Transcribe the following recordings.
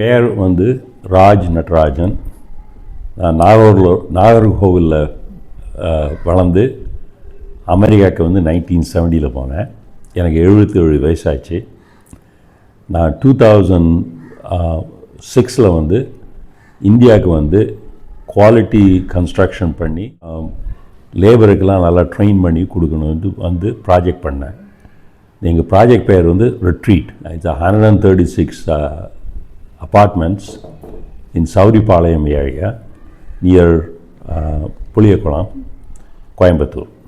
பெயர் வந்து ராஜ் நட்ராஜன். நான் நாகூரில் நாகர்கோவிலில் வளர்ந்து அமெரிக்காவுக்கு வந்து நைன்டீன் செவன்ட்டியில் போனேன். எனக்கு எழுபத்தேழு வயசாச்சு. நான் டூ தௌசண்ட் சிக்ஸில் வந்து இந்தியாவுக்கு வந்து குவாலிட்டி கன்ஸ்ட்ரக்ஷன் பண்ணி லேபருக்கெல்லாம் நல்லா ட்ரெயின் பண்ணி கொடுக்கணும்னு வந்து ப்ராஜெக்ட் பண்ணேன். எங்கள் ப்ராஜெக்ட் பெயர் வந்து retreat it's hundred and thirty six apartments in Saudi Sauripalayam area near uh, Puliyakulam, Coimbatore.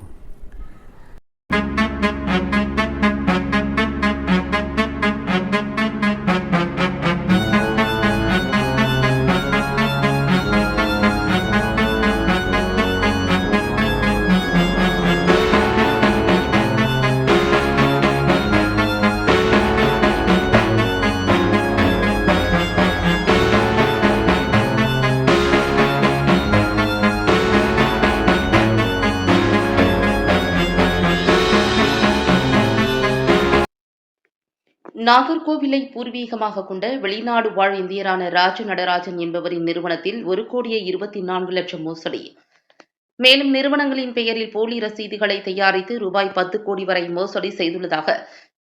நாகர்கோவிலை பூர்வீகமாக கொண்ட வெளிநாடு வாழ் இந்தியரான ராஜு நடராஜன் என்பவரின் நிறுவனத்தில் ஒரு கோடியே இருபத்தி நான்கு லட்சம் மோசடி. மேலும் நிறுவனங்களின் பெயரில் போலி ரசீதுகளை தயாரித்து ரூபாய் பத்து கோடி வரை மோசடி செய்துள்ளதாக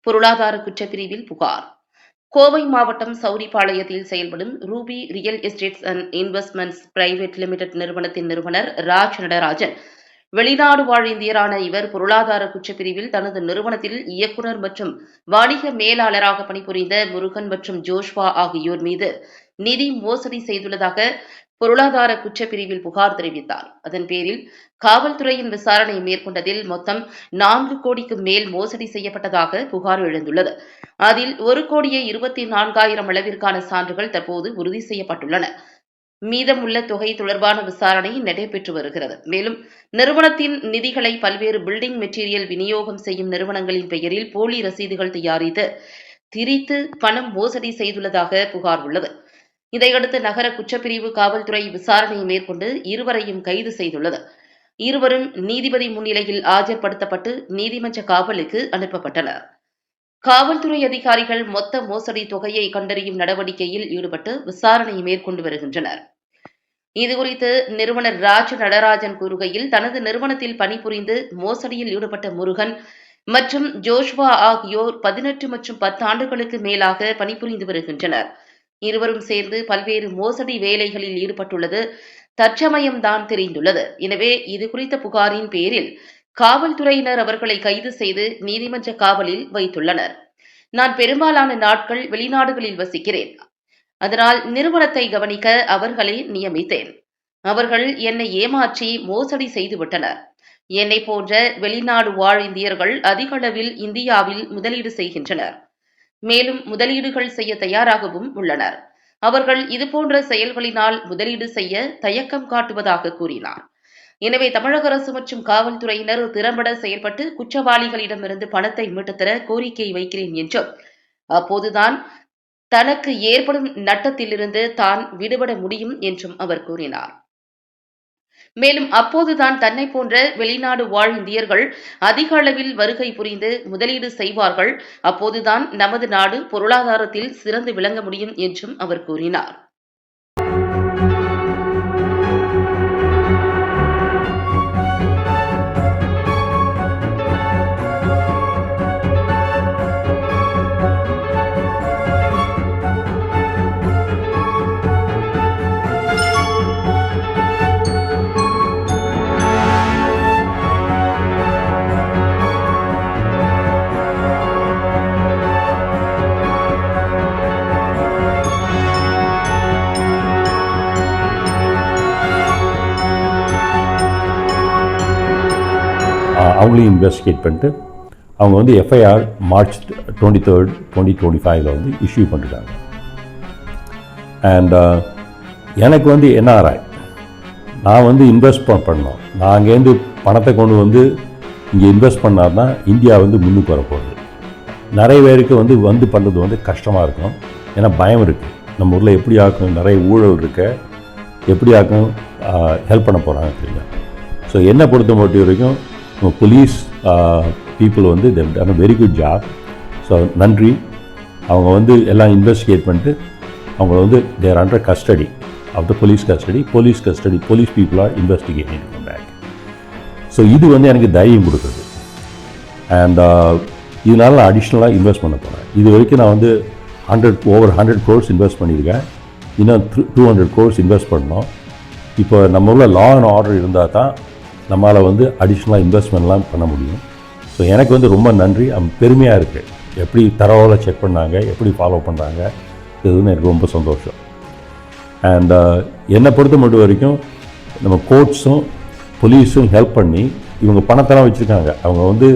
பொருளாதார குற்றப்பிரிவில் புகார். கோவை மாவட்டம் சௌரிபாளையத்தில் செயல்படும் Ruby real estates and investments private limited நிறுவனத்தின் நிறுவனர் ராஜ் நடராஜன் வெளிநாடு வாழ் இந்தியரான இவர் பொருளாதார குற்றப்பிரிவில் தனது நிறுவனத்தில் இயக்குநர் மற்றும் வணிக மேலாளராக பணிபுரிந்த முருகன் மற்றும் ஜோஷ்வா ஆகியோர் மீது நிதி மோசடி செய்துள்ளதாக பொருளாதார குற்றப்பிரிவில் புகார் தெரிவித்தார். அதன் பேரில் காவல்துறையின் விசாரணை மேற்கொண்டதில் மொத்தம் நான்கு கோடிக்கு மேல் மோசடி செய்யப்பட்டதாக புகார் எழுந்துள்ளது. அதில் ஒரு கோடியே இருபத்தி நான்காயிரம் அளவிற்கான சான்றுகள் தற்போது உறுதி செய்யப்பட்டுள்ளன. மீதமுள்ள தொகை தொடர்பான விசாரணை நடைபெற்று வருகிறது. மேலும் நிறுவனத்தின் நிதிகளை பல்வேறு பில்டிங் மெட்டீரியல் விநியோகம் செய்யும் நிறுவனங்களின் பெயரில் போலி ரசீதுகள் தயாரித்து திரித்து பணம் மோசடி செய்துள்ளதாக புகார் உள்ளது. இதையடுத்து நகர குற்றப்பிரிவு காவல்துறை விசாரணை மேற்கொண்டு இருவரையும் கைது செய்துள்ளது. இருவரும் நீதிபதி முன்னிலையில் ஆஜர்படுத்தப்பட்டு நீதிமன்ற காவலுக்கு அனுப்பப்பட்டனர். காவல்துறை அதிகாரிகள் மொத்த மோசடி தொகையை கண்டறியும் நடவடிக்கையில் ஈடுபட்டு விசாரணை மேற்கொண்டு வருகின்றனர். இதுகுறித்து நிறுவனர் ராஜ் நடராஜன் கூறுகையில் தனது நிறுவனத்தில் பணிபுரிந்து மோசடியில் ஈடுபட்ட முருகன் மற்றும் ஜோஷ்வா ஆகியோர் பதினெட்டு மற்றும் பத்து ஆண்டுகளுக்கு மேலாக பணிபுரிந்து வருகின்றனர். இருவரும் சேர்ந்து பல்வேறு மோசடி வேலைகளில் ஈடுபட்டுள்ளது தற்சமயம்தான் தெரிந்துள்ளது. எனவே இது குறித்த புகாரின் பேரில் காவல்துறையினர் அவர்களை கைது செய்து நீதிமன்ற காவலில் வைத்துள்ளனர். நான் பெரும்பாலான நாட்கள் வெளிநாடுகளில் வசிக்கிறேன். அதனால் நிறுவனத்தை கவனிக்க அவர்களை நியமித்தேன். அவர்கள் என்னை ஏமாற்றி மோசடி செய்துவிட்டனர் என்னை போன்ற வெளிநாடு வாழ் இந்தியர்கள் அதிக அளவில் இந்தியாவில் முதலீடு செய்கின்றனர். மேலும் முதலீடுகள் செய்ய தயாராகவும் உள்ளனர். அவர்கள் இதுபோன்ற செயல்களினால் முதலீடு செய்ய தயக்கம் காட்டுவதாக கூறினார். எனவே தமிழக அரசு மற்றும் காவல்துறையினர் திறம்பட செயல்பட்டு குற்றவாளிகளிடமிருந்து பணத்தை மீட்டுத்தர கோரிக்கை வைக்கிறேன் என்றும் அப்போதுதான் தனக்கு ஏற்படும் நட்டத்திலிருந்து தான் விடுபட முடியும் என்றும் அவர் கூறினார். மேலும் அப்போதுதான் தன்னை போன்ற வெளிநாடு வாழ் இந்தியர்கள் அதிக அளவில் வருகை புரிந்து முதலீடு செய்வார்கள். அப்போதுதான் நமது நாடு பொருளாதாரத்தில் சிறந்து விளங்க முடியும் என்றும் அவர் கூறினார். அவங்களையும் இன்வெஸ்டிகேட் பண்ணிட்டு அவங்க வந்து FIR March twenty third twenty twenty ஃபைவ்ல வந்து இஷ்யூ பண்ணிட்டாங்க. அண்ட் uh, எனக்கு வந்து என்ஆர்ஐ நான் வந்து இன்வெஸ்ட் பண்ணோம் நான் அங்கேருந்து பணத்தை கொண்டு வந்து இங்கே இன்வெஸ்ட் பண்ணால் தான் இந்தியா வந்து முன்னுக்கு வரப்போகுது நிறைய பேருக்கு வந்து வந்து பண்ணுறது வந்து கஷ்டமாக இருக்கும். ஏன்னா பயம் இருக்குது நம்ம ஊரில் எப்படி ஆக்கும் நிறைய ஊழல் இருக்க. எப்படி ஆக்கும் ஹெல்ப் பண்ண போகிறாங்க தெரியல. ஸோ என்னை பொறுத்த மட்டும் வரைக்கும் போலீஸ் பீப்புள் uh, வந்து done very good job so நன்றி. அவங்க வந்து எல்லாம் இன்வெஸ்டிகேட் பண்ணிட்டு அவங்கள வந்து there under custody of the police custody police custody police people are investigating back so இது வந்து எனக்கு தைரியம் கொடுக்குறது அண்ட் uh, இதனால நான் அடிஷ்னலாக இன்வெஸ்ட் பண்ண போகிறேன் இது வரைக்கும் நான் வந்து hundred over hundred crores invest பண்ணியிருக்கேன். இன்னும் டூ ஹண்ட்ரட் கோர்ஸ் இன்வெஸ்ட் பண்ணோம். இப்போ நம்ம உள்ள லா அண்ட் ஆர்டர் இருந்தால் தான் நம்மளால் வந்து அடிஷ்னலாக இன்வெஸ்ட்மெண்ட்லாம் பண்ண முடியும். ஸோ எனக்கு வந்து ரொம்ப நன்றி. பெருமையாக இருக்குது எப்படி தரவாக செக் பண்ணாங்க எப்படி ஃபாலோ பண்ணுறாங்க இதுன்னு எனக்கு ரொம்ப சந்தோஷம். அண்ட் uh, என்னை பொறுத்த மட்டும் வரைக்கும் நம்ம கோர்ட்ஸும் போலீஸும் ஹெல்ப் பண்ணி இவங்க பணத்தெல்லாம் வச்சுருக்காங்க. அவங்க வந்து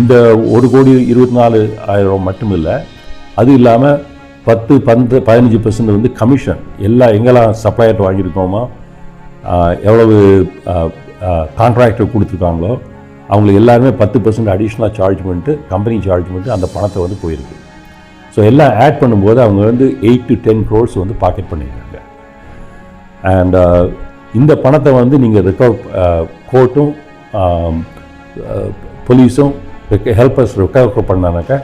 இந்த ஒரு கோடி இருபத்தி நாலு ஆயிரம் மட்டும் இல்லை அது இல்லாமல் பத்து பந்து பதினஞ்சு பர்சன்ட் வந்து கமிஷன் எல்லா எங்கெல்லாம் சப்ளையர் வாங்கியிருக்கோமோ எவ்வளவு கான்ட்ராக்டர் கொடுத்துருக்காங்களோ அவங்களுக்கு எல்லாருமே பத்து பர்சன்ட் அடிஷ்னலாக சார்ஜ் பண்ணிட்டு கம்பெனி சார்ஜ் பண்ணிட்டு அந்த பணத்தை வந்து போயிருக்கு. ஸோ எல்லாம் ஆட் பண்ணும்போது அவங்க வந்து எயிட் டு டென் க்ரோர்ஸ் வந்து பாக்கெட் பண்ணியிருக்காங்க. அண்ட் இந்த பணத்தை வந்து நீங்கள் ரெக்கவர் கோர்ட்டும் போலீஸும் ஹெல்பர்ஸ் ரெக்கவர் பண்ணானாக்கா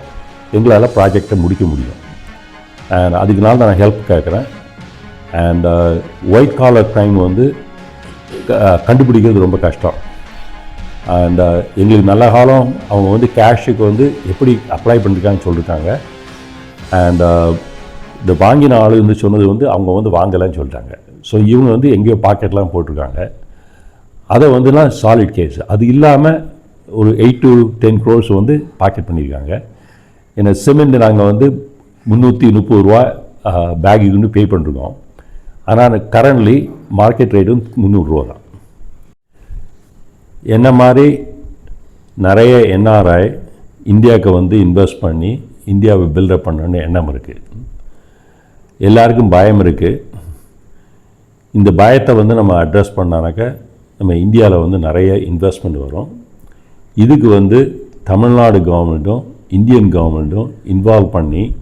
எங்களால் ப்ராஜெக்டை முடிக்க முடியும். அண்ட் அதுக்குனால நான் ஹெல்ப் கேட்குறேன் அண்ட் ஒயிட் காலர் க்ரைம் வந்து கண்டுபிடிக்கிறது ரொம்ப கஷ்டம். அண்ட் எங்களுக்கு நல்ல காலம் அவங்க வந்து கேஷுக்கு வந்து எப்படி அப்ளை பண்ணிருக்காங்கன்னு சொல்லியிருக்காங்க அண்ட் இந்த வாங்கின ஆள் வந்து சொன்னது வந்து அவங்க வந்து வாங்கலைன்னு சொல்லிட்டாங்க. ஸோ இவங்க வந்து எங்கேயோ பாக்கெட்லாம் போட்டிருக்காங்க. அதை வந்துலாம் சாலிட் கேஸ் அது இல்லாமல் ஒரு எயிட் டு டென் க்ரோர்ஸ் வந்து பாக்கெட் பண்ணியிருக்காங்க. ஏன்னா சிமெண்ட் நாங்கள் வந்து முந்நூற்றி முப்பது ரூபா பேக்குக்கு வந்து பே பண்ணிருக்கோம். ஆனால் கரண்ட்லி மார்க்கெட் ரேட்டு வந்து முந்நூறுரூவா தான். என்ன மாதிரி நிறைய என்ஆர்ஐ இந்தியாவுக்கு வந்து இன்வெஸ்ட் பண்ணி இந்தியாவை பில்டப் பண்ணணும்னு எண்ணம் இருக்குது எல்லாருக்கும் பயம் இருக்குது இந்த பயத்தை வந்து நம்ம அட்ரஸ் பண்ணானாக்க நம்ம இந்தியாவில் வந்து நிறைய இன்வெஸ்ட்மெண்ட் வரும். இதுக்கு வந்து தமிழ்நாடு கவர்மெண்ட்டும் இந்தியன் கவர்மெண்ட்டும் இன்வால்வ் பண்ணி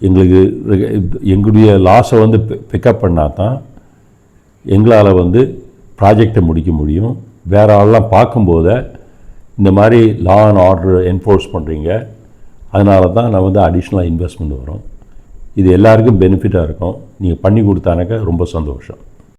எங்களுக்கு எங்களுடைய லாஸை வந்து பிக்கப் பண்ணால் தான் எங்களால் வந்து ப்ராஜெக்டை முடிக்க முடியும். வேற ஆள்லாம் பார்க்கும்போது இந்த மாதிரி லா அண்ட் ஆர்டர் என்ஃபோர்ஸ் பண்ணுறீங்க அதனால தான் நான் வந்து அடிஷ்னலாக இன்வெஸ்ட்மெண்ட் வரும். இது எல்லாருக்கும் பெனிஃபிட்டாக இருக்கும். நீங்கள் பண்ணி கொடுத்தானாக்க ரொம்ப சந்தோஷம்.